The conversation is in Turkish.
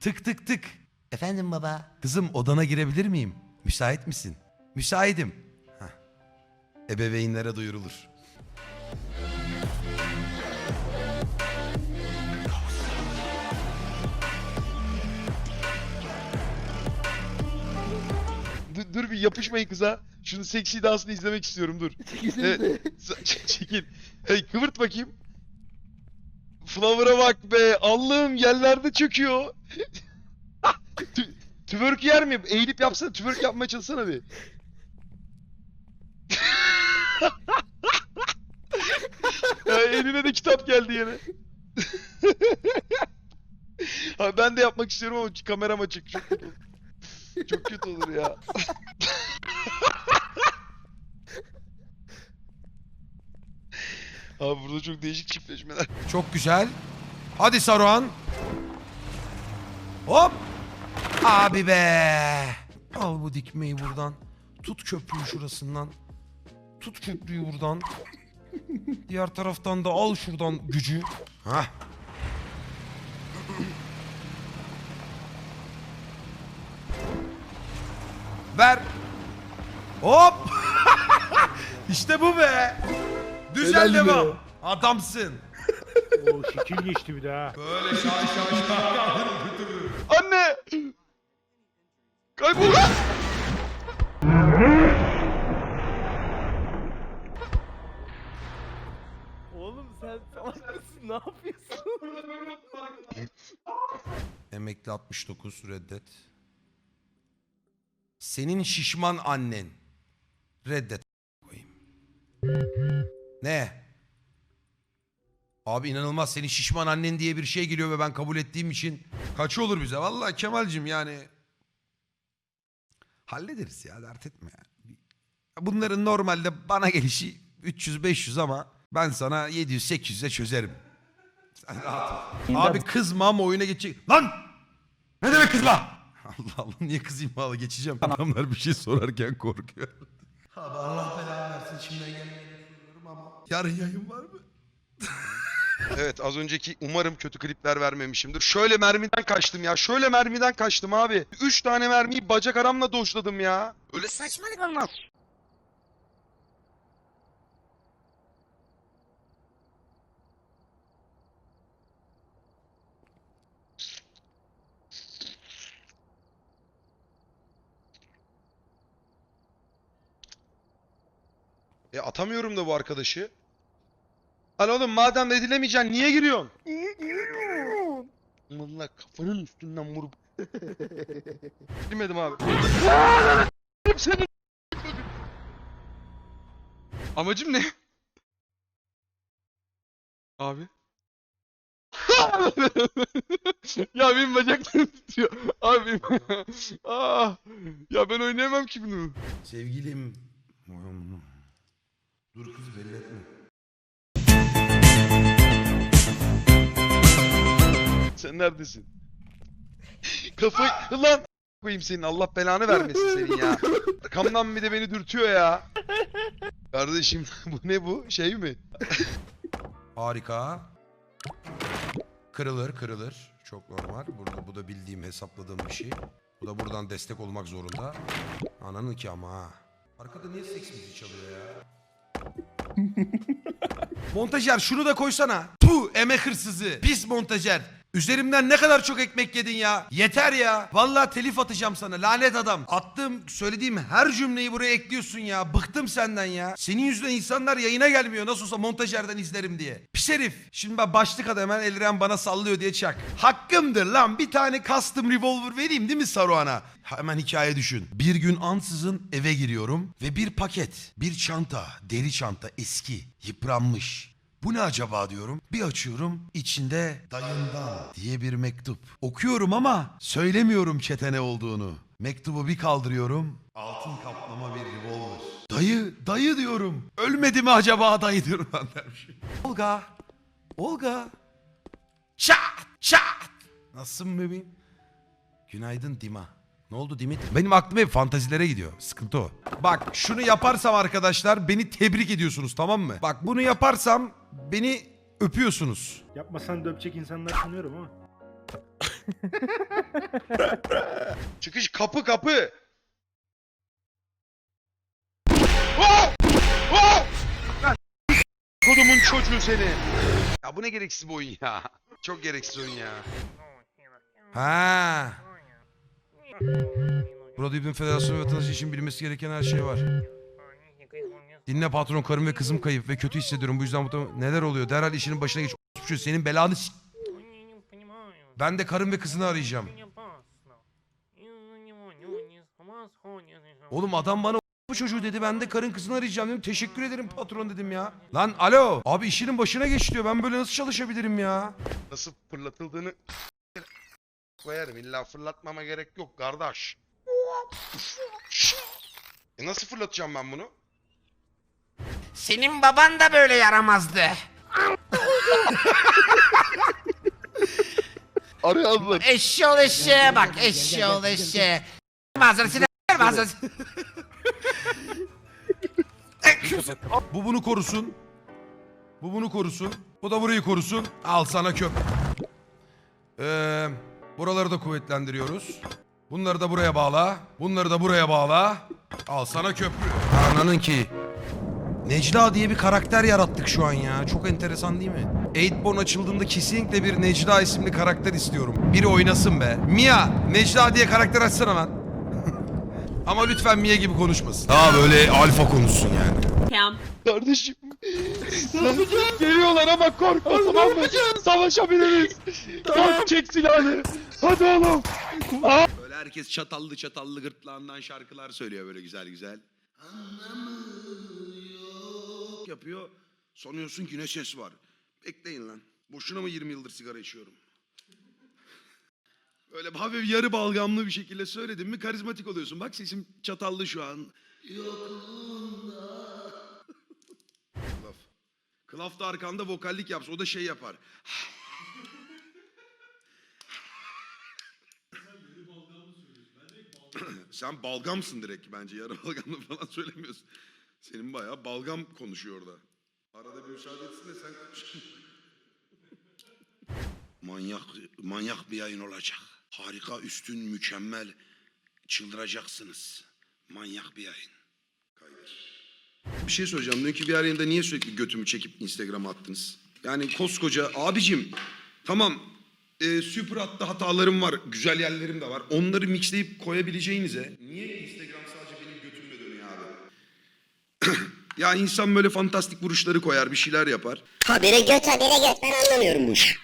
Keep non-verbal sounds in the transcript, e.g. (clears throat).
Tık tık tık. Efendim baba. Kızım odana girebilir miyim? Müsait misin? Müsaitim. Hah. Ebeveynlere duyurulur. Dur, dur bir yapışmayın kıza. Şunun seksi dansını izlemek istiyorum dur. (laughs) Evet, sa- çekil. Hey kıvırt bakayım. Flower'a bak be. Allah'ım yerlerde çöküyor. (laughs) Tü- twerk yer mi? Eğilip yapsana. Twerk yapmaya çalışsana bir. (laughs) ya eline de kitap geldi yine. (laughs) ha, ben de yapmak istiyorum ama kameram açık. Çok kötü olur. Çok kötü olur ya. Abi burada çok değişik çiftleşmeler. Çok güzel. Hadi Saruhan. Hop. Abi be. Al bu dikmeyi buradan. Tut köprüyü şurasından. Tut köprüyü buradan. Diğer taraftan da al şuradan gücü. Hah. Ver. Hop. (laughs) işte bu be. Güzel Helal be. devam. Adamsın. (laughs) Oo şekil geçti bir daha. Böyle şaş şaş şaş. Anne! Kaybol! Oğlum sen salak mısın? Ne yapıyorsun? Emekli 69 reddet. Senin şişman annen. Reddet. koyayım. Ne? Abi inanılmaz senin şişman annen diye bir şey geliyor ve ben kabul ettiğim için kaçı olur bize? Vallahi Kemal'cim yani hallederiz ya dert etme ya. Bunların normalde bana gelişi 300-500 ama ben sana 700-800'e çözerim. Sen rahat ol. Abi kızma ama oyuna geçecek. Lan! Ne demek kızma? Allah Allah niye kızayım valla geçeceğim. Adamlar bir şey sorarken korkuyor. Abi Allah belanı versin gelmiyorum ama. Yarın yayın var mı? Evet az önceki umarım kötü klipler vermemişimdir. Şöyle mermiden kaçtım ya. Şöyle mermiden kaçtım abi. Üç tane mermiyi bacak aramla doşladım ya. Öyle saçmalık olmaz. E atamıyorum da bu arkadaşı. Lan oğlum madem edilemeyeceksin niye giriyorsun? Niye giriyorsun? Valla kafanın üstünden vurup. (laughs) Girmedim abi. Senin Amacım ne? Abi. (laughs) ya benim bacaklarım tutuyor. Abi. ah. Ya ben oynayamam ki bunu. Sevgilim. Dur kız belli etme. Sen neredesin? Kafayı lan koyayım senin Allah belanı vermesin senin ya. Arkamdan bir de beni dürtüyor ya. Kardeşim (laughs) bu ne bu? Şey mi? Harika. Kırılır kırılır. Çok normal. Burada bu da bildiğim hesapladığım bir şey. Bu da buradan destek olmak zorunda. Ananın ki ama ha. Arkada niye seks müziği çalıyor ya? (laughs) montajer şunu da koysana. Tu emek hırsızı. Pis montajer. Üzerimden ne kadar çok ekmek yedin ya. Yeter ya. Vallahi telif atacağım sana lanet adam. Attığım söylediğim her cümleyi buraya ekliyorsun ya. Bıktım senden ya. Senin yüzünden insanlar yayına gelmiyor. Nasıl olsa montajerden izlerim diye. Pis herif. Şimdi ben başlık adı hemen Elren bana sallıyor diye çak. Hakkımdır lan bir tane custom revolver vereyim değil mi Saruhan'a? Hemen hikaye düşün. Bir gün ansızın eve giriyorum ve bir paket, bir çanta, deri çanta eski, yıpranmış. Bu ne acaba diyorum. Bir açıyorum içinde dayından diye bir mektup. Okuyorum ama söylemiyorum çete ne olduğunu. Mektubu bir kaldırıyorum. Altın kaplama bir revolver. Dayı, dayı diyorum. Ölmedi mi acaba dayı diyorum ben dermişim. Olga, Olga. Çat, çat. Nasılsın bebeğim? Günaydın Dima. Ne oldu Dimit? Benim aklım hep fantazilere gidiyor. Sıkıntı o. Bak şunu yaparsam arkadaşlar beni tebrik ediyorsunuz tamam mı? Bak bunu yaparsam beni öpüyorsunuz. Yapmasan döpecek insanlar sanıyorum ama. (laughs) Çıkış kapı kapı. Oh! Oh! Lan Kodumun çocuğu seni. Ya bu ne gereksiz bir oyun ya. Çok gereksiz oyun ya. Ha. Burada İbn Federasyonu ve vatandaş için bilmesi gereken her şey var. Dinle patron karım ve kızım kayıp ve kötü hissediyorum. Bu yüzden bu neler oluyor? Derhal işinin başına geç. Şu senin belanı s- Ben de karım ve kızını arayacağım. Oğlum adam bana bu çocuğu dedi ben de karın kızını arayacağım dedim. Teşekkür ederim patron dedim ya. Lan alo abi işinin başına geç diyor. Ben böyle nasıl çalışabilirim ya? Nasıl fırlatıldığını (laughs) koyarım. İlla fırlatmama gerek yok kardeş. E nasıl fırlatacağım ben bunu? Senin baban da böyle yaramazdı. Arayalım. Eşşoğlu eşeğe bak eşşoğlu eşeğe. Manzarasını ver manzarasını. Bu bunu korusun. Bu bunu korusun. Bu da burayı korusun. Al sana köp. Ee, buraları da kuvvetlendiriyoruz. Bunları da buraya bağla. Bunları da buraya bağla. Al sana köprü. Ananın ki. Necla diye bir karakter yarattık şu an ya. Çok enteresan değil mi? 8born açıldığında kesinlikle bir Necla isimli karakter istiyorum. Biri oynasın be. Mia, Necla diye karakter açsana lan. (laughs) Ama lütfen Mia gibi konuşmasın. Daha böyle alfa konuşsun yani. Cam. Kardeşim. Geliyorlar ama korkma tamam mı? Savaşabiliriz. Tamam. Çek silahını. Hadi oğlum. Böyle herkes çatallı çatallı gırtlağından şarkılar söylüyor böyle güzel güzel. Anlamıyor. Yapıyor. Sanıyorsun ki ne ses var. Bekleyin lan. Boşuna mı 20 yıldır sigara içiyorum? Böyle hafif yarı balgamlı bir şekilde söyledim mi karizmatik oluyorsun. Bak sesim çatallı şu an. Klaf. Klaf da arkanda vokallik yapsa o da şey yapar. Sen (clears throat) balgamsın direkt bence. Yarı balgamlı falan söylemiyorsun. Senin bayağı balgam konuşuyor orada. Arada bir müsaade etsin de sen konuş. (laughs) manyak, manyak bir yayın olacak. Harika, üstün, mükemmel. Çıldıracaksınız. Manyak bir yayın. Kaydır. Bir şey söyleyeceğim. Dünkü bir yayında niye sürekli götümü çekip Instagram'a attınız? Yani koskoca abicim tamam e, süper hatta hatalarım var, güzel yerlerim de var. Onları mixleyip koyabileceğinize niye Instagram sadece benim götümle dönüyor abi? Ya insan böyle fantastik vuruşları koyar, bir şeyler yapar. Habire göt habire göt ben anlamıyorum bu işi.